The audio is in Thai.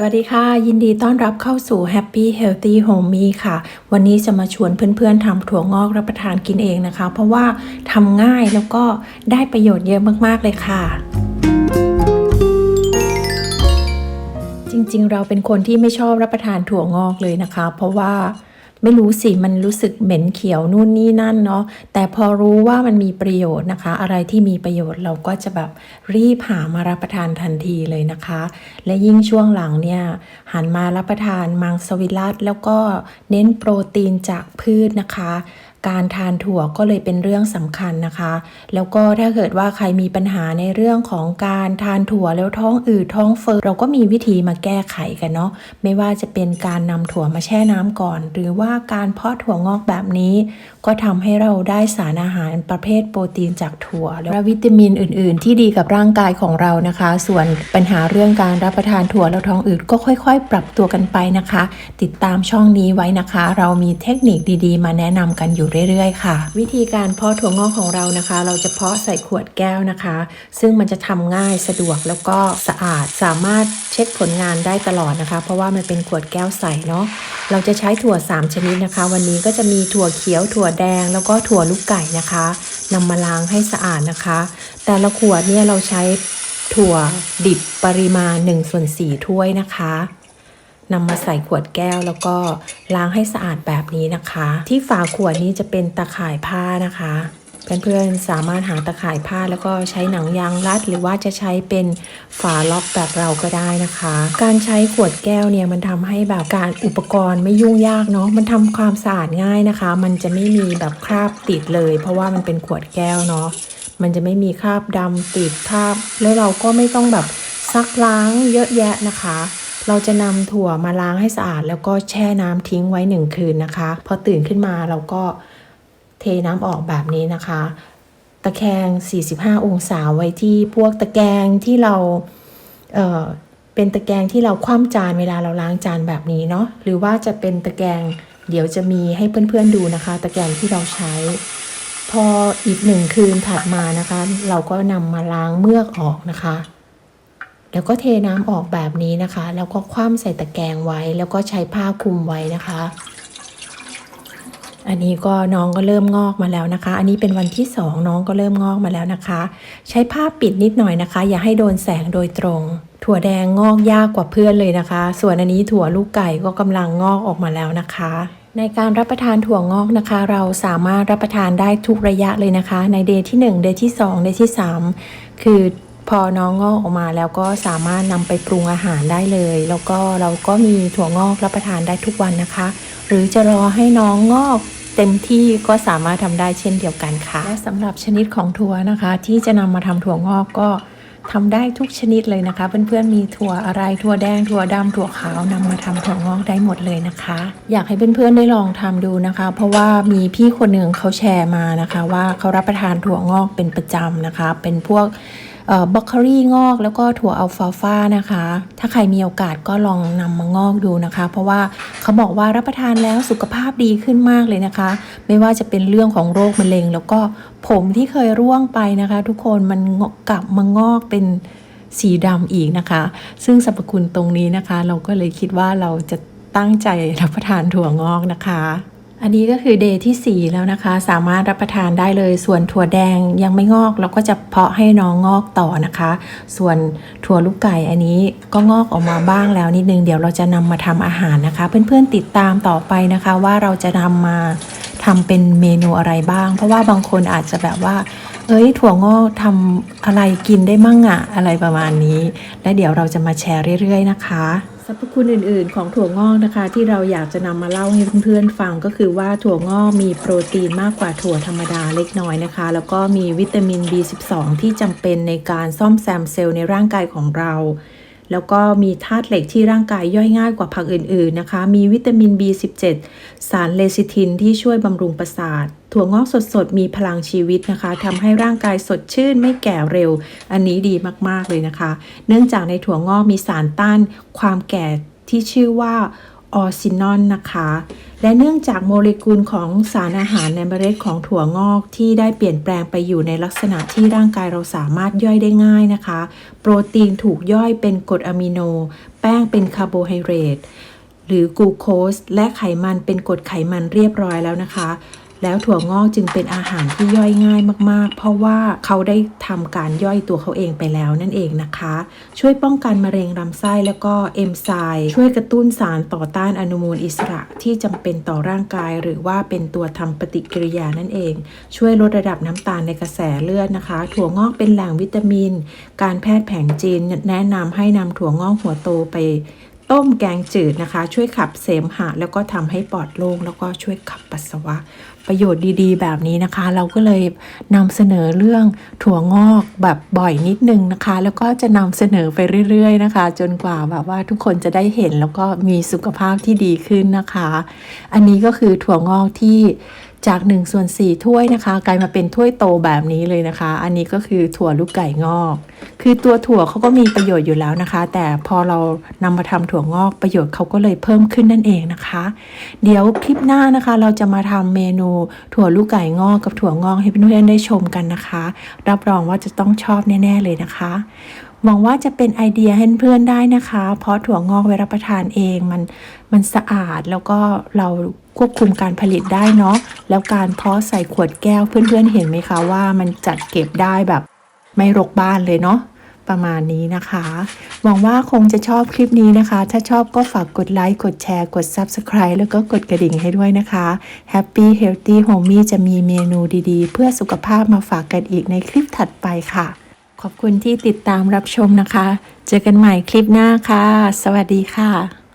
สวัสดีค่ะ ยินดีต้อนรับเข้าสู่ Happy Healthy Homey ค่ะ วันนี้จะมาชวนเพื่อนๆทำถั่วงอกรับประทานกินเองนะคะ เพราะว่าทำง่ายแล้วก็ได้ประโยชน์เยอะมากๆเลยค่ะ จริงๆ เราเป็นคนที่ไม่ชอบรับประทานถั่วงอกเลยนะคะ เพราะว่า ไม่รู้สิมันรู้สึกเหม็นเขียวนู่นนี่นั่นเนาะแต่พอรู้ว่ามันมีประโยชน์นะคะ อะไรที่มีประโยชน์เราก็จะแบบรีบหามารับประทานทันทีเลยนะคะ และยิ่งช่วงหลังเนี่ยหันมารับประทานมังสวิรัตแล้วก็เน้นโปรตีนจากพืชนะคะ การทานถั่วก็เลยเป็นเรื่องสำคัญนะคะ แล้วก็ถ้าเกิดว่าใครมีปัญหาในเรื่องของการทานถั่วแล้วท้องอืดท้องเฟ้อเราก็มีวิธีมาแก้ไขกันเนาะไม่ว่าจะเป็นการนำถั่วมาแช่น้ำก่อน หรือว่าการเพาะถั่วงอกแบบนี้ ก็ทำให้เราได้สารอาหารประเภทโปรตีนจากถั่ว และวิตามินอื่น ๆ ที่ดีกับร่างกายของเรานะคะ ส่วนปัญหาเรื่องการรับประทานถั่วแล้วท้องอืดก็ค่อย ๆ ปรับตัวกันไปนะคะ ติดตามช่องนี้ไว้นะคะ เรามีเทคนิคดี ๆ มาแนะนำกันอยู่เรื่อยๆ ค่ะ วิธีการเพาะถั่วงอกของเรานะคะ เราจะเพาะใส่ขวดแก้วนะคะ ซึ่งมันจะทำง่ายสะดวกแล้วก็สะอาดสามารถเช็คผลงานได้ตลอดนะคะ เพราะว่ามันเป็นขวดแก้วใสเนาะเราจะใช้ถั่ว 3 ชนิดนะคะ วันนี้ก็จะมีถั่วเขียว ถั่วแดงแล้วก็ถั่วลูกไก่นะคะนำมาล้างให้สะอาดนะคะ แต่ละขวดเนี่ยเราใช้ถั่วดิบปริมาณ1ส่วน4ถ้วยนะคะ นำมาใส่ขวดแก้วแล้วก็ล้างให้สะอาดแบบนี้นะคะ ที่ฝาขวดนี้จะเป็นตะข่ายผ้านะคะเพื่อนๆสามารถหาตะข่ายผ้าแล้วก็ใช้หนังยางรัด หรือว่าจะใช้เป็นฝาล็อกแบบเราก็ได้นะคะ การใช้ขวดแก้วเนี่ยมันทำให้แบบการอุปกรณ์ไม่ยุ่งยากเนาะมันทำความสะอาดง่ายนะคะ มันจะไม่มีแบบคราบติดเลย เพราะว่ามันเป็นขวดแก้วเนาะมันจะไม่มีคราบดำติดคราบ แล้วเราก็ไม่ต้องแบบซักล้างเยอะแยะนะคะ เราจะนำถั่วมาล้างให้สะอาด แล้วก็แช่น้ำทิ้งไว้หนึ่งคืนนะคะ พอตื่นขึ้นมาเราก็เทน้ำออกแบบนี้นะคะ ตะแคง 45 องศาไว้ที่พวกตะแกรงที่เราเอ่อเป็นตะแกรงที่เราคว่ำจานเวลาเราล้างจานแบบนี้เนาะหรือว่าจะเป็นตะแกรงเดี๋ยวจะมีให้เพื่อนๆดูนะคะ ตะแกรงที่เราใช้ พออีกหนึ่งคืนถัดมานะคะ เราก็นำมาล้างเมือกออกนะคะ แล้วก็เทน้ำออกแบบนี้นะคะ แล้วก็คว่ำใส่ตะแกรงไว้ แล้วก็ใช้ผ้าคลุมไว้นะคะ อันนี้ก็น้องก็เริ่มงอกมาแล้วนะคะ อันนี้เป็นวันที่สองน้องก็เริ่มงอกมาแล้วนะคะ ใช้ผ้าปิดนิดหน่อยนะคะ อย่าให้โดนแสงโดยตรง ถั่วแดงงอกยากกว่าเพื่อนเลยนะคะ ส่วนอันนี้ถั่วลูกไก่ก็กำลังงอกออกมาแล้วนะคะในการรับประทานถั่วงอกนะคะ เราสามารถรับประทานได้ทุกระยะเลยนะคะ ในเดย์ที่ 1 เดย์ที่ 2 เดย์ที่ 3 คือ พอน้องงอกออกมาแล้วก็สามารถนำไปปรุงอาหารได้เลย แล้วก็เราก็มีถั่วงอกรับประทานได้ทุกวันนะคะ หรือจะรอให้น้องงอกเต็มที่ก็สามารถทำได้เช่นเดียวกันค่ะและสำหรับชนิดของถั่วนะคะ ที่จะนำมาทำถั่วงอกก็ทำได้ทุกชนิดเลยนะคะ เพื่อนๆมีถั่วอะไรถั่วแดงถั่วดำถั่วขาวนำมาทำถั่วงอกได้หมดเลยนะคะ อยากให้เพื่อนๆได้ลองทำดูนะคะ เพราะว่ามีพี่คนหนึ่งเขาแชร์มานะคะ ว่าเขารับประทานถั่วงอกเป็นประจำนะคะ เป็นพวก บล็อกโคลี่งอกแล้วก็ถั่วอัลฟาฟานะคะ ถ้าใครมีโอกาสก็ลองนำมางอกดูนะคะ เพราะว่าเขาบอกว่ารับประทานแล้วสุขภาพดีขึ้นมากเลยนะคะ ไม่ว่าจะเป็นเรื่องของโรคมะเร็ง แล้วก็ผมที่เคยร่วงไปนะคะ ทุกคนมันกลับมางอกเป็นสีดำอีกนะคะ ซึ่งสรรพคุณตรงนี้นะคะ เราก็เลยคิดว่าเราจะตั้งใจรับประทานถั่วงอกนะคะ อันนี้ก็คือเดย์ที่ 4 แล้วนะคะ สามารถรับประทานได้เลย ส่วนถั่วแดงยังไม่งอกเราก็จะเพาะให้น้องงอกต่อนะคะ ส่วนถั่วลูกไก่อันนี้ก็งอกออกมาบ้างแล้วนิดนึงเดี๋ยวเราจะนำมาทำอาหารนะคะ เพื่อนๆติดตามต่อไปนะคะ ว่าเราจะนำมาทำเป็นเมนูอะไรบ้าง เพราะว่าบางคนอาจจะแบบว่า เอ้ยถั่วงอกทำอะไรกินได้มั่งอะอะไรประมาณนี้ และเดี๋ยวเราจะมาแชร์เรื่อย ๆ นะคะ สรรพคุณอื่นๆ ของถั่วงอกนะคะ ที่เราอยากจะนำมาเล่าให้เพื่อนๆฟังก็คือว่าถั่วงอกมีโปรตีนมากกว่าถั่วธรรมดาเล็กน้อยนะคะ แล้วก็มีวิตามิน B12 ที่จำเป็นในการซ่อมแซมเซลล์ในร่างกายของเรา แล้วก็มีธาตุเหล็กที่ร่างกายย่อยง่ายกว่าผักอื่น ๆนะคะ มีวิตามิน B17 สารเลซิทินที่ช่วยบำรุงประสาท ถั่วงอกสดๆ มีพลังชีวิตนะคะทำให้ร่างกายสดชื่นไม่แก่เร็ว อันนี้ดีมากๆเลยนะคะ เนื่องจากในถั่วงอกมีสารต้านความแก่ที่ชื่อว่า ออซินอนนะคะ และเนื่องจากโมเลกุลของสารอาหารในเมล็ดของถั่วงอกที่ได้เปลี่ยนแปลงไปอยู่ในลักษณะที่ร่างกายเราสามารถย่อยได้ง่ายนะคะ โปรตีนถูกย่อยเป็นกรดอะมิโน แป้งเป็นคาร์โบไฮเดรตหรือกลูโคสและไขมันเป็นกรดไขมันเรียบร้อยแล้วนะคะ แล้วถั่วงอกจึงเป็นอาหารที่ย่อยง่ายมาก ๆ เพราะว่าเขาได้ทำการย่อยตัวเขาเองไปแล้วนั่นเองนะคะ ช่วยป้องกันมะเร็งลำไส้แล้วก็เอนไซม์ช่วยกระตุ้นสารต่อต้านอนุมูลอิสระที่จำเป็นต่อร่างกาย หรือว่าเป็นตัวทำปฏิกิริยานั่นเอง ช่วยลดระดับน้ำตาลในกระแสเลือดนะคะ ถั่วงอกเป็นแหล่งวิตามิน การแพทย์แผนจีนแนะนำให้นำถั่วงอกหัวโตไปต้มแกงจืดนะคะ ช่วยขับเสมหะ แล้วก็ทำให้ปอดโล่งแล้วก็ช่วยขับปัสสาวะ ประโยชน์ดีๆ แบบนี้นะคะ เราก็เลยนำเสนอเรื่องถั่วงอกแบบบ่อยนิดนึงนะคะ แล้วก็จะนำเสนอไปเรื่อย ๆ นะคะ จนกว่าแบบว่าทุกคนจะได้เห็นแล้วก็มีสุขภาพที่ดีขึ้นนะคะ อันนี้ก็คือถั่วงอกที่จาก1ส่วน4ถ้วยนะคะ กลายมาเป็นถ้วยโตแบบนี้เลยนะคะ อันนี้ก็คือถั่วลูกไก่งอก คือตัวถั่วเขาก็มีประโยชน์อยู่แล้วนะคะ แต่พอเรานำมาทำถั่วงอกประโยชน์เขาก็เลยเพิ่มขึ้นนั่นเองนะคะ เดี๋ยวคลิปหน้านะคะ เราจะมาทำเมนูถั่วลูกไก่งอกกับถั่วงอกให้เพื่อนๆได้ชมกันนะคะ รับรองว่าจะต้องชอบแน่ ๆ เลยนะคะหวังว่าจะเป็นไอเดียให้เพื่อนได้นะคะ เพราะถั่วงอกเวลารับประทานเองมันมันสะอาดแล้วก็เราควบคุมการผลิตได้เนาะแล้วการเพาะใส่ขวดแก้วเพื่อนๆเห็นไหมคะว่ามันจัดเก็บได้แบบไม่รกบ้านเลยเนาะ ประมาณนี้นะคะ หวังว่าคงจะชอบคลิปนี้นะคะ ถ้าชอบก็ฝากกดไลค์ กดแชร์ กด Subscribe แล้วก็กดกระดิ่งให้ด้วยนะคะ Happy Healthy Homey จะมีเมนูดีๆ เพื่อสุขภาพมาฝากกันอีกในคลิปถัดไปค่ะ ขอบคุณที่ติดตามรับชมนะคะ เจอกันใหม่คลิปหน้าค่ะ สวัสดีค่ะ